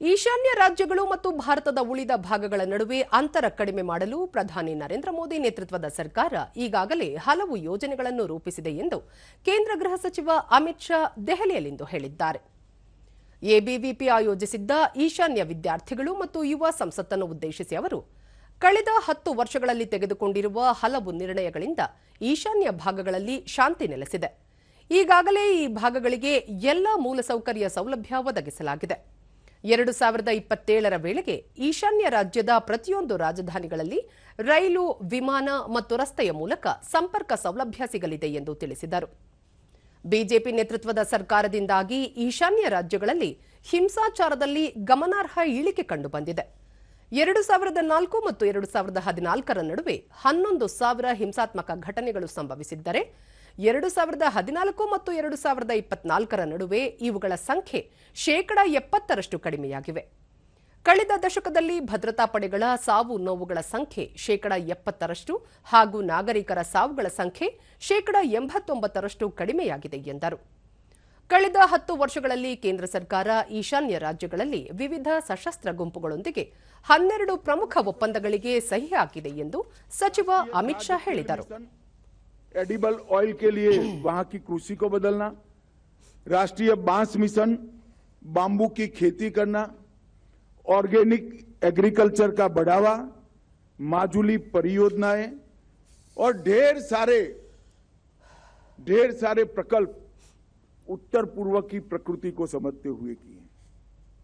ಈಶಾನ್ಯ ರಾಜ್ಯಗಳು ಮತ್ತು ಭಾರತದ ಉಳಿದ ಭಾಗಗಳ ನಡುವೆ ಅಂತರ ಕಡಿಮೆ ಮಾಡಲು ಪ್ರಧಾನಿ ನರೇಂದ್ರ ಮೋದಿ ನೇತೃತ್ವದ ಸರ್ಕಾರ ಈಗಾಗಲೇ ಹಲವು ಯೋಜನೆಗಳನ್ನು ರೂಪಿಸಿದೆ ಎಂದು ಕೇಂದ್ರ ಗೃಹ ಸಚಿವ ಅಮಿತ್ ಶಾ ದೆಹಲಿಯಲ್ಲಿಂದು ಹೇಳಿದ್ದಾರೆ. ಎಬಿವಿಪಿ ಆಯೋಜಿಸಿದ್ದ ಈಶಾನ್ಯ ವಿದ್ಯಾರ್ಥಿಗಳು ಮತ್ತು ಯುವ ಸಂಸತ್ತನ್ನು ಉದ್ದೇಶಿಸಿ ಅವರು, ಕಳೆದ ಹತ್ತು ವರ್ಷಗಳಲ್ಲಿ ತೆಗೆದುಕೊಂಡಿರುವ ಹಲವು ನಿರ್ಣಯಗಳಿಂದ ಈಶಾನ್ಯ ಭಾಗಗಳಲ್ಲಿ ಶಾಂತಿ ನೆಲೆಸಿದೆ. ಈಗಾಗಲೇ ಈ ಭಾಗಗಳಿಗೆ ಎಲ್ಲ ಮೂಲಸೌಕರ್ಯ ಸೌಲಭ್ಯ ಒದಗಿಸಲಾಗಿದೆ. ಎರಡು ಸಾವಿರದ ಇಪ್ಪತ್ತೇಳರ ವೇಳೆಗೆ ಈಶಾನ್ಯ ರಾಜ್ಯದ ಪ್ರತಿಯೊಂದು ರಾಜಧಾನಿಗಳಲ್ಲಿ ರೈಲು, ವಿಮಾನ ಮತ್ತು ರಸ್ತೆಯ ಮೂಲಕ ಸಂಪರ್ಕ ಸೌಲಭ್ಯ ಸಿಗಲಿದೆ ಎಂದು ತಿಳಿಸಿದರು. ಬಿಜೆಪಿ ನೇತೃತ್ವದ ಸರ್ಕಾರದಿಂದಾಗಿ ಈಶಾನ್ಯ ರಾಜ್ಯಗಳಲ್ಲಿ ಹಿಂಸಾಚಾರದಲ್ಲಿ ಗಮನಾರ್ಹ ಇಳಿಕೆ ಕಂಡುಬಂದಿದೆ. ಎರಡು ಸಾವಿರದ ನಾಲ್ಕು ಮತ್ತು ಎರಡು ಸಾವಿರದ ಹದಿನಾಲ್ಕರ ನಡುವೆ ಹನ್ನೊಂದು ಸಾವಿರ ಹಿಂಸಾತ್ಮಕ ಘಟನೆಗಳು ಸಂಭವಿಸಿದ್ದರೆ ಎರಡು ಸಾವಿರದ ಹದಿನಾಲ್ಕು ಮತ್ತು ಎರಡು ಸಾವಿರದ ಇಪ್ಪತ್ನಾಲ್ಕರ ನಡುವೆ ಇವುಗಳ ಸಂಖ್ಯೆ ಶೇಕಡ ಎಪ್ಪತ್ತರಷ್ಟು ಕಡಿಮೆಯಾಗಿವೆ. ಕಳೆದ ದಶಕದಲ್ಲಿ ಭದ್ರತಾ ಪಡೆಗಳ ಸಾವು ನೋವುಗಳ ಸಂಖ್ಯೆ ಶೇಕಡ ಎಪ್ಪತ್ತರಷ್ಟು ಹಾಗೂ ನಾಗರಿಕರ ಸಾವುಗಳ ಸಂಖ್ಯೆ ಶೇಕಡ ಎಂಬತ್ತೊಂಬತ್ತರಷ್ಟು ಕಡಿಮೆಯಾಗಿದೆ ಎಂದರು. ಕಳೆದ ಹತ್ತು ವರ್ಷಗಳಲ್ಲಿ ಕೇಂದ್ರ ಸರ್ಕಾರ ಈಶಾನ್ಯ ರಾಜ್ಯಗಳಲ್ಲಿ ವಿವಿಧ ಸಶಸ್ತ್ರ ಗುಂಪುಗಳೊಂದಿಗೆ ಹನ್ನೆರಡು ಪ್ರಮುಖ ಒಪ್ಪಂದಗಳಿಗೆ ಸಹಿ ಹಾಕಿದೆ ಎಂದು ಸಚಿವ ಅಮಿತ್ ಶಾ ಹೇಳಿದರು. एडिबल ऑयल के लिए वहाँ की कृषि को बदलना, राष्ट्रीय बाँस मिशन, बांबू की खेती करना, ऑर्गेनिक एग्रीकल्चर का बढ़ावा, माजुली परियोजनाएँ और ढेर सारे ढेर सारे प्रकल्प उत्तर पूर्व की प्रकृति को समझते हुए किए।